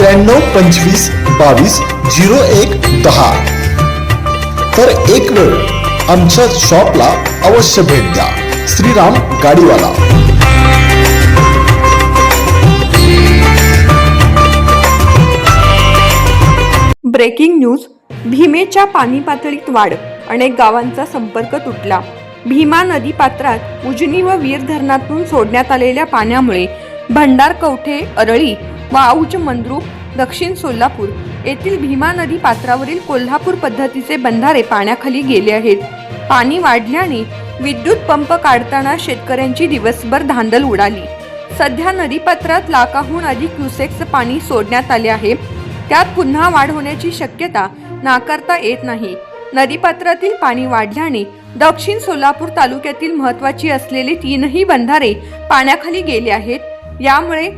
त्र्याण्णव पंचवीस बावीस झिरो एक दहा. तर एक वेळ आमच्या शॉपला अवश्य भेट द्या. श्रीराम गाडीवाला. Breaking news. भीमेच्या पाणी पातळीत वाढ. अनेक गावांचा संपर्क तुटला. भीमा नदी पात्रात उजनी व वीर धरणातून सोडण्यात आलेल्या पाण्यामुळे भंडार कवठे अरळी व औज मंद्रुप दक्षिण सोलापूर येथील भीमा नदी पात्रावरील कोल्हापूर पद्धतीचे बंधारे पाण्याखाली गेले आहेत. पाणी वाढल्याने विद्युत पंप काढताना शेतकऱ्यांची दिवसभर धांदल उडाली. सध्या नदीपात्रात लाखाहून अधिक क्युसेक्स पाणी सोडण्यात आले आहे. त्यात पुन्हा वाढ होण्याची शक्यता नाकारता येत नाही. नदीपात्रातील पाणी वाढल्याने दक्षिण सोलापूर तालुक्यातील महत्वाची असलेले तीनही बंधारे पाण्याखाली गेले आहेत. यामुळे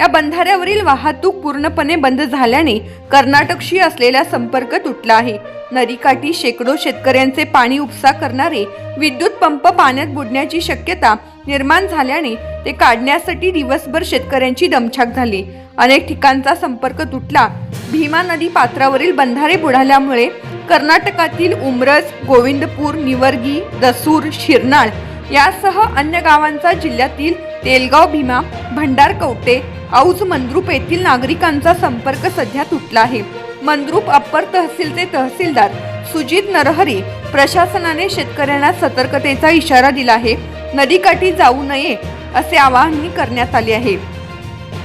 या बंधाऱ्यावरील वाहतूक पूर्णपणे बंद झाल्याने कर्नाटकशी असलेला संपर्क तुटला आहे. नदीकाठी शेकडो शेतकऱ्यांचे पाणी उपसा करणारे विद्युत पंप पाण्यात बुडण्याची शक्यता निर्माण झाल्याने ते काढण्यासाठी दिवसभर शेतकऱ्यांची दमछाक झाली. अनेक ठिकाणचा संपर्क तुटला. भीमा नदी पात्रावरील बंधारे बुडाल्यामुळे कर्नाटकातील उमरज गोविंदपूर निवर्गी दसूर शिरनाळ यासह अन्य गावांचा जिल्ह्यातील तेलगाव भीमा भंडार कवटे औज मंद्रुप येथील नागरिकांचा संपर्क सध्या तुटला आहे. मंद्रुप अप्पर तहसीलचे तहसीलदार सुजित नरहरी प्रशासनाने शेतकऱ्यांना सतर्कतेचा इशारा दिला आहे. नदीकाठी जाऊ नये असे आवाहनही करण्यात आले आहे.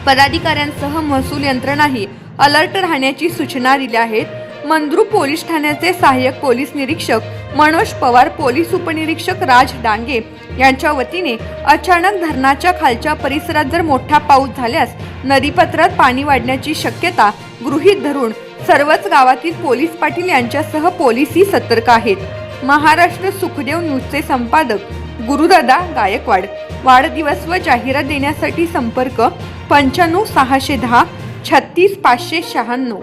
पदाधिकाऱ्यांसह महसूल यंत्रणाही अलर्ट राहण्याची सूचना दिल्या आहेत. मंद्रुप पोलीस ठाण्याचे सहाय्यक पोलीस निरीक्षक मनोज पवार पोलीस उपनिरीक्षक राज डांगे यांच्या वतीने अचानक धरणाच्या खालच्या परिसरात जर मोठा पाऊस झाल्यास नदीपात्रात पाणी वाढण्याची शक्यता गृहीत धरून सर्वच गावातील पोलीस पाटील यांच्यासह पोलीसही सतर्क आहेत. महाराष्ट्र सुखदेव न्यूजचे संपादक गुरुदादा गायकवाड. वाढदिवस व जाहिरात देण्यासाठी संपर्क पंच्याण्णव सहाशे दहा छत्तीस पाचशे शहाण्णव.